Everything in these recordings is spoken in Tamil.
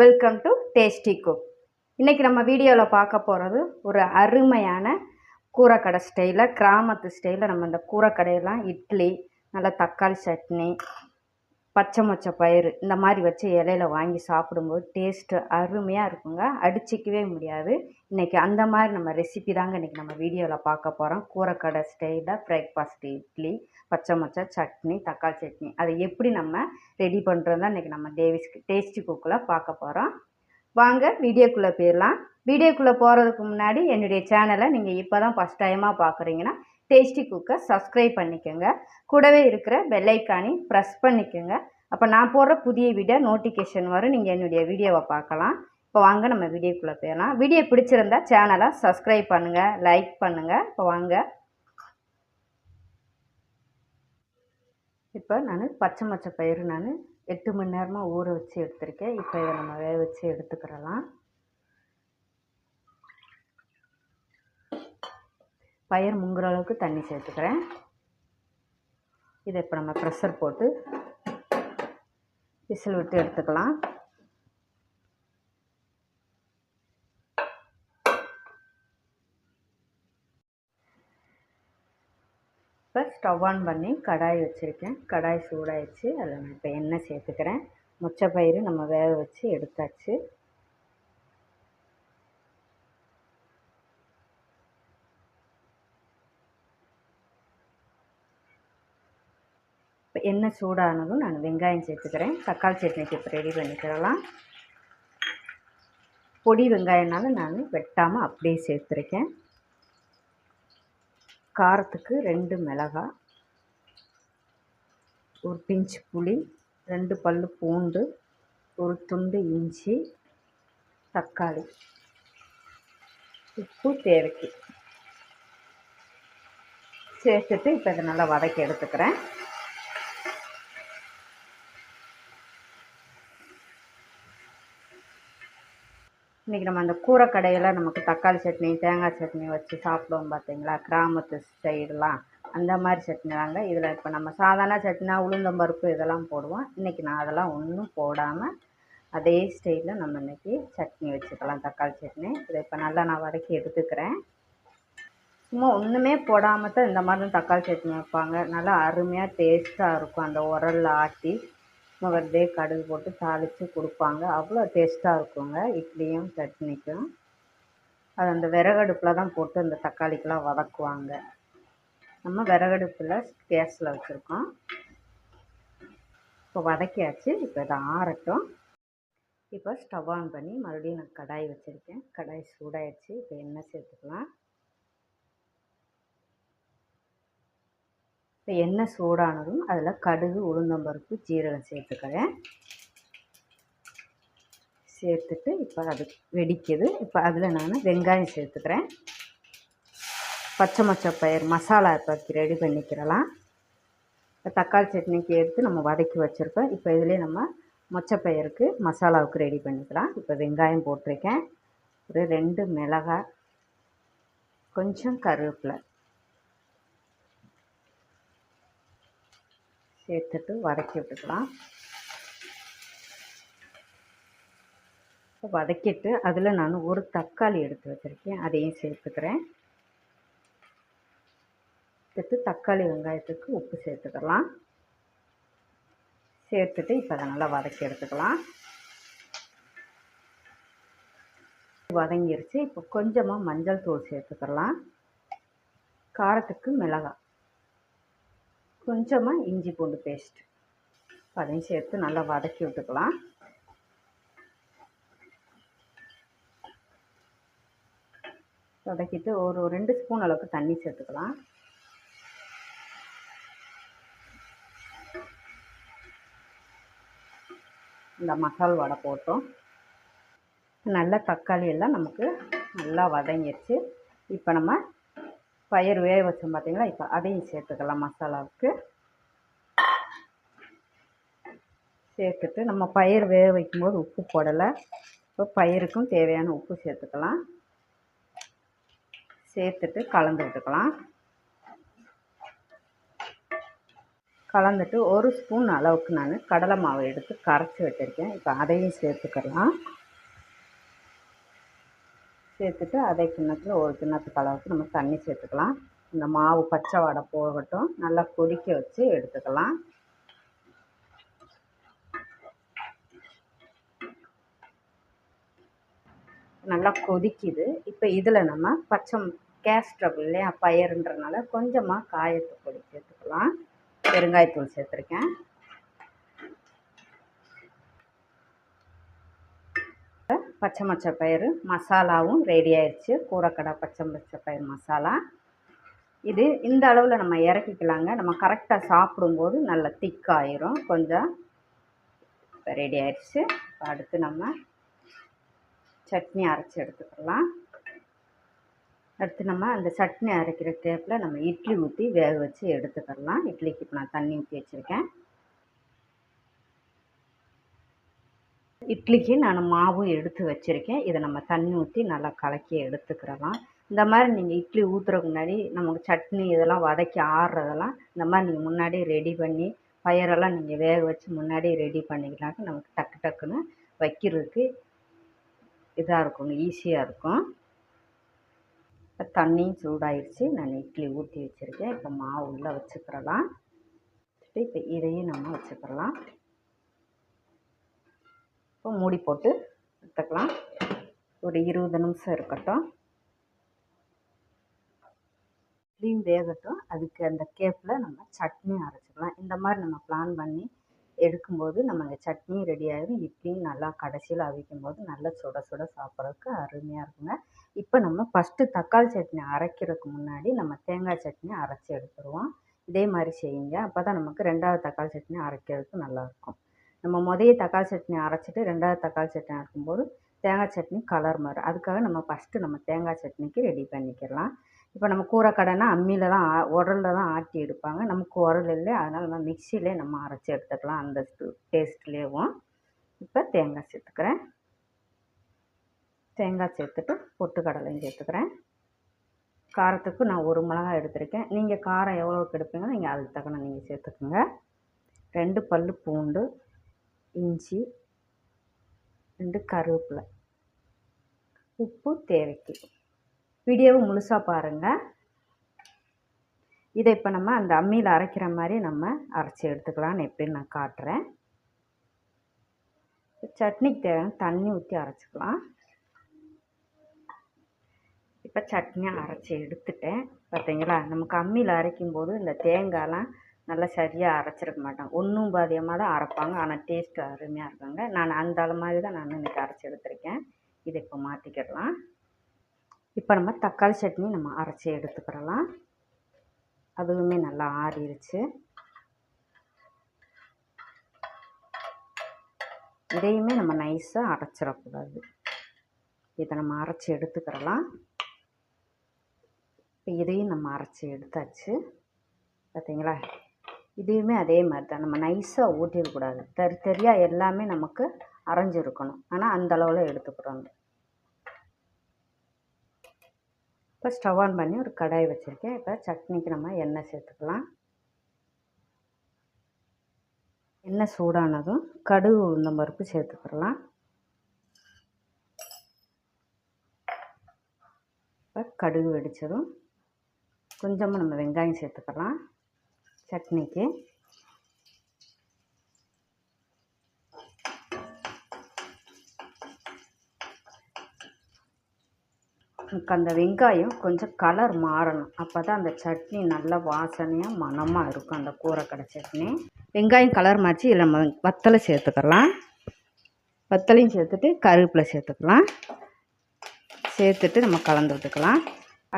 வெல்கம் டு டேஸ்டி குக் இன்றைக்கி நம்ம வீடியோவில் பார்க்க போகிறது ஒரு அருமையான கூரைக்கடை ஸ்டைலில் கிராமத்து ஸ்டைலில் நம்ம இந்த கூரைக்கடையெல்லாம் இட்லி நல்ல தக்காளி சட்னி பச்சை மொச்சை பயிறு இந்த மாதிரி வச்சு இலையில வாங்கி சாப்பிடும்போது டேஸ்ட்டு அருமையாக இருக்குங்க. அடிச்சிக்கவே முடியாது. இன்றைக்கி அந்த மாதிரி நம்ம ரெசிபி தாங்க இன்றைக்கி நம்ம வீடியோவில் பார்க்க போகிறோம் கூரைக்கடை ஸ்டைலில் பிரேக்ஃபாஸ்ட் இட்லி பச்சை மொச்சை சட்னி தக்காளி சட்னி. அதை எப்படி நம்ம ரெடி பண்ணுறது தான் இன்றைக்கி நம்ம டேவிஸ் டேஸ்டி குக்கில் பார்க்க போகிறோம் வாங்க வீடியோக்குள்ளே போயிடலாம். வீடியோக்குள்ளே போகிறதுக்கு முன்னாடி என்னுடைய சேனலை நீங்கள் இப்போ தான் ஃபஸ்ட் டைமாக பார்க்குறீங்கன்னா டேஸ்டி குக்கை சப்ஸ்கிரைப் பண்ணிக்கோங்க. கூடவே இருக்கிற பெல்லைக்கானி ப்ரெஸ் பண்ணிக்கோங்க. அப்போ நான் போடுற புதிய வீடியோ நோட்டிஃபிகேஷன் வரும். நீங்கள் என்னுடைய வீடியோவை பார்க்கலாம். இப்போ வாங்க நம்ம வீடியோக்குள்ளே போயிடலாம். வீடியோ பிடிச்சிருந்தா சேனலை சப்ஸ்கிரைப் பண்ணுங்கள் லைக் பண்ணுங்கள் இப்போ வாங்க. இப்போ நான் பச்சை மச்சை பயிறு நான் எட்டு மணி நேரமாக ஊற வச்சு எடுத்திருக்கேன். இப்போ இதை நம்ம வேக வச்சு எடுத்துக்கிறலாம். பயிர் முங்குற அளவுக்கு தண்ணி சேர்த்துக்கிறேன். இதை இப்போ நம்ம ப்ரெஷர் போட்டு விசில் விட்டு எடுத்துக்கலாம். இப்போ ஸ்டவ் ஆன் பண்ணி கடாய் வச்சுருக்கேன். கடாய் சூடாயிடுச்சு. அதில் நான் இப்போ எண்ணெய் சேர்த்துக்கிறேன். மொச்சப்பயிறு நம்ம வேக வச்சு எடுத்தாச்சு. இப்போ எண்ணெய் சூடானதும் நான் வெங்காயம் சேர்த்துக்கிறேன். தக்காளி சட்னிக்கு இப்போ ரெடி பண்ணிக்கிறலாம் பொடி வெங்காயம்னால நான் வெட்டாமல் அப்படியே சேர்த்துருக்கேன். காரத்துக்கு ரெண்டு மிளகாய் ஒரு பிஞ்சு புளி ரெண்டு பல் பூண்டு ஒரு துண்டு இஞ்சி தக்காளி. உப்பு தேவைக்கு. சேர்த்துட்டு இப்போ இதை நல்லா வதக்கி எடுத்துக்கிறேன். இன்றைக்கி நம்ம அந்த கூரை கடையில் நமக்கு தக்காளி சட்னி தேங்காய் சட்னி வச்சு சாப்பிடுவோம் பார்த்தீங்களா? கிராமத்து சைடெலாம் அந்த மாதிரி சட்னி தாங்க. இதில் இப்போ நம்ம சாதாரண சட்னினா உளுந்தம்பருப்பு இதெல்லாம் போடுவோம். இன்றைக்கி நான் அதெல்லாம் ஒன்றும் போடாமல் அதே ஸ்டைலில் நம்ம இன்றைக்கி சட்னி வச்சுக்கலாம். தக்காளி சட்னி. இதை இப்போ நல்லா நான் வதக்கி எடுத்துக்கிறேன். சும்மா ஒன்றுமே போடாமல் தான் இந்த மாதிரி தான் தக்காளி சட்னி வைப்பாங்க. நல்லா அருமையாக டேஸ்ட்டாக இருக்கும். அந்த உரலில் ஆட்டி முதல்லே கடுகு போட்டு தாளித்து கொடுப்பாங்க. அவ்வளோ டேஸ்ட்டாக இருக்குங்க. இட்லியும் சட்னிக்கும். அது அந்த விறகடுப்பில் தான் போட்டு அந்த தக்காளிக்கெலாம் வதக்குவாங்க. நம்ம விறகடுப்பில் கேஸில் வச்சுருக்கோம். இப்போ வதக்கியாச்சு. இப்போ இதை ஆறட்டும். இப்போ ஸ்டவ் ஆன் பண்ணி மறுபடியும் நான் கடாய் வச்சுருக்கேன். கடாய் சூடாயிடுச்சு. இப்போ எண்ணெய் சேர்த்துக்கலாம். இப்போ எண்ணெய் சூடானதும் அதில் கடுகு உளுந்தம்பருப்பு ஜீரகம் சேர்த்துக்கிறேன். சேர்த்துட்டு இப்போ அது வெடிக்குது. இப்போ அதில் நான் வெங்காயம் சேர்த்துக்கிறேன். பச்சை மொச்சை பயிர் மசாலா இப்போ ரெடி பண்ணிக்கிறலாம். இப்போ தக்காளி சட்னிக்கு எடுத்து நம்ம வதக்கி வச்சுருக்கோம் இப்போ இதிலே நம்ம மொச்சப்பயிருக்கு மசாலாவுக்கு ரெடி பண்ணிக்கலாம். இப்போ வெங்காயம் போட்டிருக்கேன். ஒரு ரெண்டு மிளகாய் கொஞ்சம் கருவேப்பிலை. சேர்த்துட்டு வதக்கி விட்டுக்கலாம். வதக்கிட்டு அதில் நான் ஒரு தக்காளி எடுத்து வச்சுருக்கேன். அதையும் சேர்த்துக்கிறேன். சேர்த்து தக்காளி வெங்காயத்துக்கு உப்பு சேர்த்துக்கலாம். சேர்த்துட்டு இப்போ அதை நல்லா வதக்கி எடுத்துக்கலாம். வதங்கிருச்சு. இப்போ கொஞ்சமாக மஞ்சள் தூள் சேர்த்துக்கலாம். காரத்துக்கு மிளகாய். கொஞ்சமாக இஞ்சி பூண்டு பேஸ்ட் அதையும் சேர்த்து நல்லா வதக்கி விட்டுக்கலாம். வதக்கிட்டு ஒரு ரெண்டு ஸ்பூன் அளவுக்கு தண்ணி சேர்த்துக்கலாம். இந்த மசால் வடை போட்டோம். நல்ல தக்காளி எல்லாம் நமக்கு நல்லா வதங்கிடுச்சு இப்போ நம்ம பயிர் வேக வச்சோம் பார்த்தீங்களா இப்போ அதையும் சேர்த்துக்கலாம் மசாலாவுக்கு. சேர்த்துட்டு நம்ம பயிர் வேக வைக்கும்போது உப்பு போடலை. இப்போ பயிருக்கும் தேவையான உப்பு சேர்த்துக்கலாம். சேர்த்துட்டு கலந்து விட்டுக்கலாம். கலந்துட்டு ஒரு ஸ்பூன் அளவுக்கு நான் கடலை மாவு எடுத்து கரைச்சி வச்சுருக்கேன் இப்போ அதையும் சேர்த்துக்கலாம். சேர்த்துட்டு அதே கிண்ணத்தில் ஒரு கிண்ணத்துக்கு அளவுக்கு நம்ம தண்ணி சேர்த்துக்கலாம். இந்த மாவு பச்சை வடை போகட்டும். நல்லா கொதிக்க வச்சு எடுத்துக்கலாம். நல்லா கொதிக்குது. இப்போ இதில் நம்ம பச்சை கேஸ் இல்லையா? பயிருன்றனால கொஞ்சமாக காயத்தை பொடி சேர்த்துக்கலாம். பெருங்காயத்தூள் சேர்த்துருக்கேன். பச்சை மச்சை பயிறு மசாலாவும் ரெடி ஆயிடுச்சு. கூரக்கடை பச்சை பச்சை பயிர் மசாலா. இது இந்த அளவில் நம்ம இறக்கிக்கலாங்க. நம்ம கரெக்டாக சாப்பிடும்போது நல்லா திக்காயிரும். கொஞ்சம் இப்போ ரெடி ஆயிடுச்சு. இப்போ அடுத்து நம்ம சட்னி அரைச்சி எடுத்துக்கலாம். அடுத்து நம்ம அந்த சட்னி அரைக்கிற டேப்பில் நம்ம இட்லி ஊற்றி வேக வச்சு எடுத்துக்கலாம். இட்லிக்கு இப்போ நான் தண்ணி ஊற்றி வச்சுருக்கேன். இட்லிக்கு நான் மாவும் எடுத்து வச்சுருக்கேன். இதை நம்ம தண்ணி ஊற்றி நல்லா கலக்கி எடுத்துக்கிறலாம். இந்த மாதிரி நீங்கள் இட்லி ஊற்றுறதுக்கு முன்னாடி நமக்கு சட்னி இதெல்லாம் வதக்கி ஆடுறதெல்லாம் இந்த மாதிரி நீங்கள் முன்னாடி ரெடி பண்ணி பயிரெல்லாம் நீங்கள் வேக வச்சு முன்னாடி ரெடி பண்ணிக்கலாக்க நமக்கு டக்கு டக்குன்னு வைக்கிறதுக்கு இதாக இருக்குங்க ஈஸியாக இருக்கும். இப்போ தண்ணியும் சூடாயிடுச்சு நான் இட்லி ஊற்றி வச்சுருக்கேன். இப்போ மாவு உள்ளே வச்சுக்கிறலாம். இப்போ இதையும் நம்ம வச்சுக்கிறலாம். இப்போ மூடி போட்டு எடுத்துக்கலாம். ஒரு இருபது நிமிஷம் இருக்கட்டும். இட்லியும் வேகட்டும். அதுக்கு அந்த கேப்பில் நம்ம சட்னி அரைச்சிக்கலாம். இந்த மாதிரி நம்ம பிளான் பண்ணி எடுக்கும்போது நம்ம அந்த சட்னியும் ரெடி ஆகிடும் இட்லியும் நல்லா கடைசியில் அவிக்கும் போது நல்லா சுட சுட சாப்பிட்றதுக்கு அருமையாக இருக்குங்க. இப்போ நம்ம ஃபஸ்ட்டு தக்காளி சட்னி அரைக்கிறதுக்கு முன்னாடி நம்ம தேங்காய் சட்னி அரைச்சி எடுத்துருவோம். இதே மாதிரி செய்யுங்க. அப்போ தான் நமக்கு ரெண்டாவது தக்காளி சட்னி அரைக்கிறதுக்கு நல்லாயிருக்கும் நம்ம முதைய தக்காளி சட்னி அரைச்சிட்டு ரெண்டாவது தக்காளி சட்னி அரைக்கும்போது தேங்காய் சட்னி கலர் மாறும். அதுக்காக நம்ம ஃபஸ்ட்டு நம்ம தேங்காய் சட்னிக்கு ரெடி பண்ணிக்கிடலாம். இப்போ நம்ம கூரைக்கடைனா அம்மியில் தான் உரலில் தான் ஆட்டி எடுப்பாங்க. நமக்கு உரல் இல்லை அதனால் நம்ம மிக்சியிலே நம்ம அரைச்சி எடுத்துக்கலாம். அந்த டேஸ்ட்லேயும் இப்போ தேங்காய் சேர்த்துக்கிறேன். தேங்காய் சேர்த்துட்டு பொட்டுக்கடலையும் சேர்த்துக்கிறேன். காரத்துக்கு நான் ஒரு மிளகாய் எடுத்திருக்கேன். நீங்கள் காரம் எவ்வளோக்கு எடுப்பீங்களோ நீங்கள் அதுக்கு தக்கன நீங்கள் சேர்த்துக்குங்க. ரெண்டு பல் பூண்டு இஞ்சி ரெண்டு கருவேப்பிலை. உப்பு தேவைக்கு. வீடியோவை முழுசாக பாருங்கள் இதை இப்போ நம்ம அந்த அம்மியில் அரைக்கிற மாதிரி நம்ம அரைச்சி எடுத்துக்கலாம்னு எப்படின்னு நான் காட்டுறேன். சட்னிக்கு தேவையான தண்ணி ஊற்றி அரைச்சிக்கலாம். இப்போ சட்னியாக அரைச்சி எடுத்துட்டேன். பார்த்தீங்களா நமக்கு அம்மியில் அரைக்கும் போது இந்த தேங்காய்லாம் நல்லா சரியாக அரைச்சிருக்க மாட்டோம் ஒன்றும் பாதியமாக தான் அரைப்பாங்க. ஆனால் டேஸ்ட்டு அருமையாக இருக்குங்க. நான் அந்த அளவு மாதிரி தான் நான் இன்றைக்கி அரைச்சி எடுத்திருக்கேன். இதை இப்போ மாற்றிக்கிடலாம் இப்போ நம்ம தக்காளி சட்னி நம்ம அரைச்சி எடுத்துக்கிறலாம் அதுவுமே நல்லா ஆறிடுச்சு இதையுமே நம்ம நைஸாக அரைச்சிடக்கூடாது. இதை நம்ம அரைச்சி எடுத்துக்கிறலாம் இப்போ இதையும் நம்ம அரைச்சி எடுத்தாச்சு. பார்த்தீங்களா? இதையுமே அதே மாதிரி தான் நம்ம நைஸாக ஊட்டிடக்கூடாது. தரி தெரியாக எல்லாமே நமக்கு அரைஞ்சிருக்கணும். ஆனால் அந்த அளவில் எடுத்துக்கிறோம் இப்போ ஸ்டவ் ஆன் பண்ணி ஒரு கடாய் வச்சுருக்கேன். இப்போ சட்னிக்கு நம்ம எண்ணெய் சேர்த்துக்கலாம். எண்ணெய் சூடானதும் கடுகு உளுந்தம் பருப்பு சேர்த்துக்கிறலாம் இப்போ கடுகு வெடித்ததும் கொஞ்சமாக நம்ம வெங்காயம் சேர்த்துக்கலாம். சட்னிக்கு. எனக்கு அந்த வெங்காயம் கொஞ்சம் கலர் மாறணும். அப்போ தான் அந்த சட்னி நல்லா வாசனையாக மணமாக இருக்கும் அந்த கூரைக்கடை சட்னி. வெங்காயம் கலர் மாறிச்சு இதில் நம்ம வத்தலை சேர்த்துக்கலாம். வத்தலையும் சேர்த்துட்டு கருவேப்பிலை சேர்த்துக்கலாம். சேர்த்துட்டு நம்ம கலந்து விட்டுக்கலாம்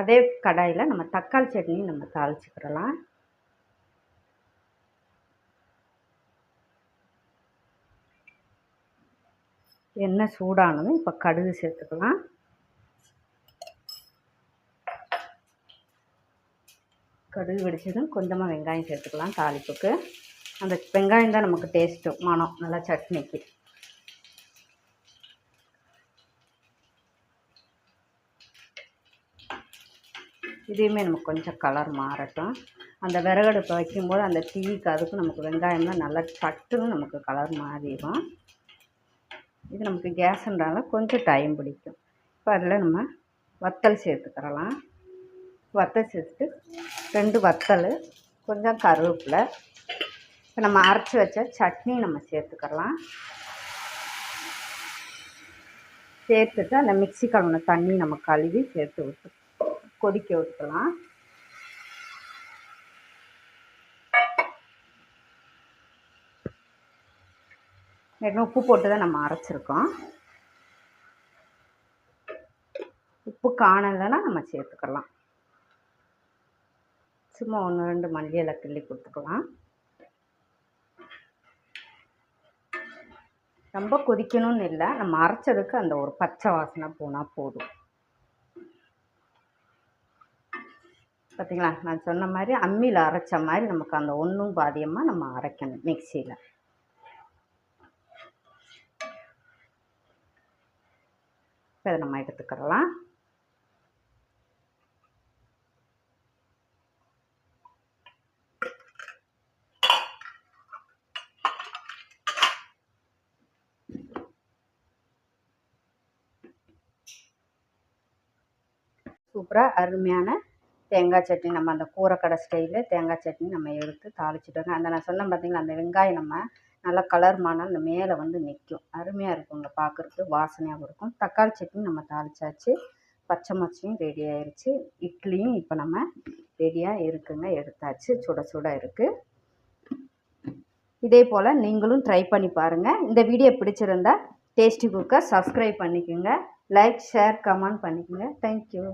அதே கடாயில் நம்ம தக்காளி சட்னி நம்ம தாளிச்சுக்கிடலாம். எண்ணெய் சூடானதும் இப்போ கடுகு சேர்த்துக்கலாம். கடுகு வெடிச்சதும் கொஞ்சமாக வெங்காயம் சேர்த்துக்கலாம் தாளிப்புக்கு. அந்த வெங்காயம் தான் நமக்கு டேஸ்ட்டு மனம் நல்லா சட்னிக்கு. இதையுமே நமக்கு கொஞ்சம் கலர் மாறட்டும். அந்த விறகடுப்பை வைக்கும்போது அந்த தீக்கு அதுக்கும் நமக்கு வெங்காயம்லாம் நல்லா சட்டுன்னு நமக்கு கலர் மாறிடும். இது நமக்கு கேஸுன்றால கொஞ்சம் டைம் பிடிக்கும். இப்போ அதில் நம்ம வத்தல் சேர்த்துக்கிறலாம். வத்தல் சேர்த்துட்டு ரெண்டு வத்தல் கொஞ்சம் கருவேப்பிலை. இப்போ நம்ம அரைச்சி வச்ச சட்னி நம்ம சேர்த்துக்கலாம் சேர்த்துட்டு அந்த மிக்சி கலந்த தண்ணி நம்ம கழுவி சேர்த்து விட்டு கொதிக்க விட்டுக்கலாம். ஏற்கனவே உப்பு போட்டு தான் நம்ம அரைச்சிருக்கோம். உப்பு காணலைன்னா நம்ம சேர்த்துக்கலாம். சும்மா ஒன்று ரெண்டு மல்லி இலை கிள்ளி கொடுத்துக்கலாம். ரொம்ப கொதிக்கணும்னு இல்லை நம்ம அரைச்சதுக்கு அந்த ஒரு பச்சை வாசனை போனால் போதும். பார்த்தீங்களா நான் சொன்ன மாதிரி அம்மியில் அரைச்ச மாதிரி நமக்கு அந்த ஒன்றும் பாதியமாக நம்ம அரைக்கணும் மிக்சியில். இப்போ இதை நம்ம எடுத்துக்கிறலாம். சூப்பராக அருமையான தேங்காய் சட்னி நம்ம அந்த கூரைக்கடை ஸ்டைலில் தேங்காய் சட்னி நம்ம எடுத்து தாளிச்சிட்டோங்க. அந்த நான் சொன்னேன் பார்த்தீங்களா அந்த வெங்காயம் நம்ம நல்லா கலர் மானால் அந்த மேலே வந்து நிற்கும் அருமையாக இருக்குங்க பார்க்குறதுக்கு வாசனையாகவும் இருக்கும். தக்காளி சட்னி நம்ம தாளிச்சாச்சு. பச்சை மொச்சையும் ரெடி ஆயிடுச்சு இட்லியும் இப்போ நம்ம ரெடியாக இருக்குங்க எடுத்தாச்சு. சுட சுட இருக்குது இதே போல் நீங்களும் ட்ரை பண்ணி பாருங்கள் இந்த வீடியோ பிடிச்சிருந்தா டேஸ்டி குக்கை சப்ஸ்கிரைப் பண்ணிக்கோங்க. லைக் ஷேர் கமெண்ட் பண்ணிக்கோங்க. Thank you